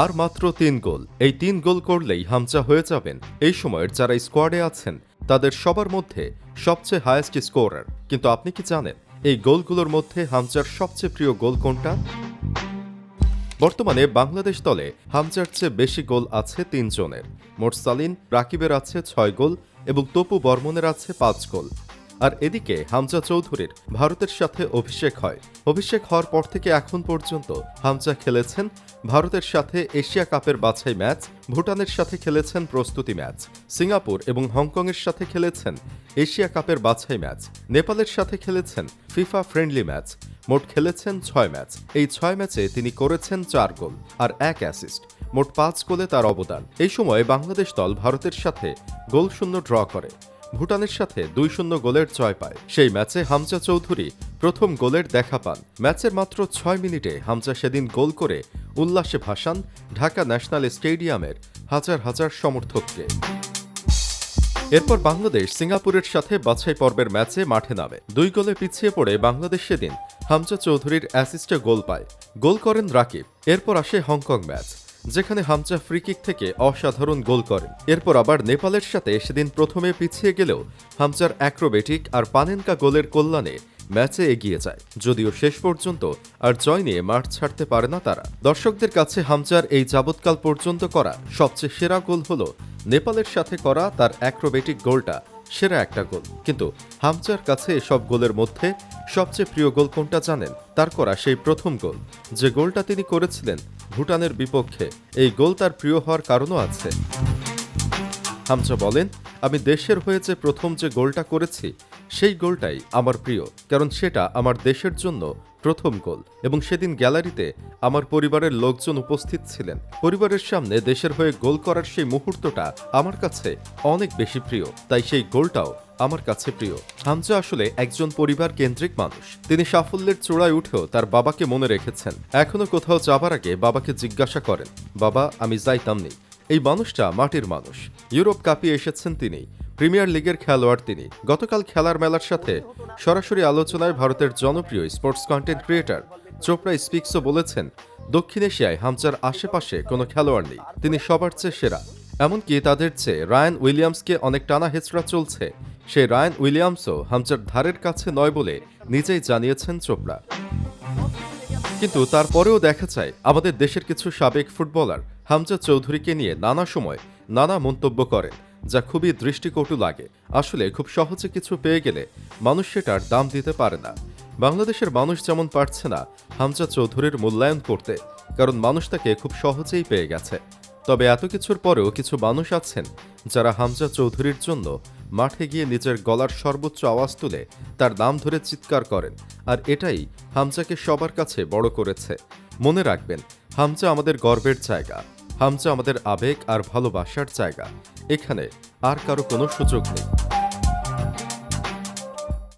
আর মাত্র তিন গোল। এই তিন গোল করলেই হামচা হয়ে যাবেন। এই সময়ের যারা স্কোয়াডে আছেন, তাদের সবার মধ্যে সবচেয়ে হায়েস্ট স্কোরার। কিন্তু আপনি কি জানেন, এই গোলগুলোর মধ্যে হামজার সবচেয়ে প্রিয় গোল কোনটা? বর্তমানে বাংলাদেশ দলে হামজার চেয়ে বেশি গোল আছে তিনজনের। মোরসালিন রাকিবের আছে ছয় গোল এবং তপু বর্মনের আছে পাঁচ গোল। আর এদিকে হামজা চৌধুরীর ভারতের সাথে অভিষেক হয়। অভিষেক হওয়ার পর থেকে এখন পর্যন্ত হামজা খেলেছেন ভারতের সাথে এশিয়া কাপের বাছাই ম্যাচ, ভুটানের সাথে খেলেছেন প্রস্তুতি ম্যাচ, সিঙ্গাপুর এবং হংকংয়ের সাথে খেলেছেন এশিয়া কাপের বাছাই ম্যাচ, নেপালের সাথে খেলেছেন ফিফা ফ্রেন্ডলি ম্যাচ, মোট খেলেছেন ছয় ম্যাচ। এই ছয় ম্যাচে তিনি করেছেন চার গোল আর এক অ্যাসিস্ট, মোট পাঁচ গোলে তার অবদান। এই সময় বাংলাদেশ দল ভারতের সাথে গোল শূন্য ড্র করে। ভুটানের সাথে দুই শূন্য গোলের জয় পায়। সেই ম্যাচে হামজা চৌধুরী প্রথম গোলের দেখা পান। ম্যাচের মাত্র ছয় মিনিটে হামজা সেদিন গোল করে উল্লাসে ভাসান ঢাকা ন্যাশনাল স্টেডিয়ামের হাজার হাজার সমর্থককে। এরপর বাংলাদেশ সিঙ্গাপুরের সাথে বাছাই পর্বের ম্যাচে মাঠে নামে। দুই গোলে পিছিয়ে পড়ে বাংলাদেশ সেদিন হামজা চৌধুরীর অ্যাসিস্টে গোল পায়। গোল করেন রাকিব। এরপর আসে হংকং ম্যাচ। যেখানে হামজা ফ্রিকিক থেকে অসাধারণ গোল করেন। এরপর আবার নেপালের সাথে সেদিন প্রথমে পিছিয়ে গেলেও হামজার অ্যাক্রোবেটিক আর পানেনকা গোলের কল্যাণে ম্যাচে এগিয়ে যায়। যদিও শেষ পর্যন্ত আর জয় নিয়ে মাঠ ছাড়তে পারে না তারা। দর্শকদের কাছে হামজার এই যাবৎকাল পর্যন্ত করা সবচেয়ে সেরা গোল হল নেপালের সাথে করা তার অ্যাক্রোবেটিক গোলটা, সেরা একটা গোল। কিন্তু হামচার কাছে এসব গোলের মধ্যে সবচেয়ে প্রিয় গোল কোনটা জানেন? তার করা সেই প্রথম গোল, যে গোলটা তিনি করেছিলেন ভুটানের বিপক্ষে এই গোল তার প্রিয় হওয়ার কারণও আছে। হামজা বলেন, আমি দেশের হয়ে যে প্রথম যে গোলটা করেছি, সেই গোলটাই আমার প্রিয়, কারণ সেটা আমার দেশের জন্য প্রথম গোল এবং সেদিন গ্যালারিতে আমার পরিবারের লোকজন উপস্থিত ছিলেন। পরিবারের সামনে দেশের হয়ে গোল করার সেই মুহূর্তটা আমার কাছে অনেক বেশি প্রিয়, তাই সেই গোলটাও আমার কাছে প্রিয়। হামজা আসলে একজন পরিবার কেন্দ্রিক মানুষ। তিনি সাফল্যের চূড়ায় উঠেও তার বাবাকে মনে রেখেছেন। এখনও কোথাও যাবার আগে বাবাকে জিজ্ঞাসা করেন, বাবা, আমি যাইতাম নেই এই মানুষটা মাটির মানুষ। ইউরোপ কাপিয়ে এসেছেন তিনি। প্রিমিয়ার লিগের খেলোয়াড় তিনি। গতকাল খেলার মেলার সাথে সরাসরি আলোচনায় ভারতের জনপ্রিয় স্পোর্টস কন্টেন্ট ক্রিয়েটর চোপড়া স্পিক্সও বলেছেন, দক্ষিণ এশিয়ায় হামচার আশেপাশে কোনো খেলোয়াড় নেই, তিনি সবার চেয়ে সেরা। এমনকি তাদের চেয়ে রায়ান উইলিয়ামসকে অনেক টানা হেচড়া চলছে, সেই রায়ান উইলিয়ামসও হামচার ধারের কাছে নয় বলে নিজেই জানিয়েছেন চোপড়া। কিন্তু তারপরেও দেখা যায়, আমাদের দেশের কিছু সাবেক ফুটবলার হামজা চৌধুরীকে নিয়ে নানা সময় নানা মন্তব্য করেন। যা খুবই দৃষ্টিকটু লাগে। আসলে খুব সহজে কিছু পেয়ে গেলে মানুষ সেটার দাম দিতে পারে না। বাংলাদেশের মানুষ যেমন পারছে না হামজা চৌধুরীর মূল্যায়ন করতে, কারণ মানুষ তাকে খুব সহজেই পেয়ে গেছে। তবে এত কিছুর পরেও কিছু মানুষ আছেন যারা হামজা চৌধুরীর জন্য মাঠে গিয়ে নিজের গলার সর্বোচ্চ আওয়াজ তুলে তার নাম ধরে চিৎকার করেন, আর এটাই হামজাকে সবার কাছে বড় করেছে। মনে রাখবেন, হামজা আমাদের গর্বের জায়গা। হামজা আমাদের আবেগ আর ভালোবাসার জায়গা এখানে আর কারও কোনো সুযোগ নেই।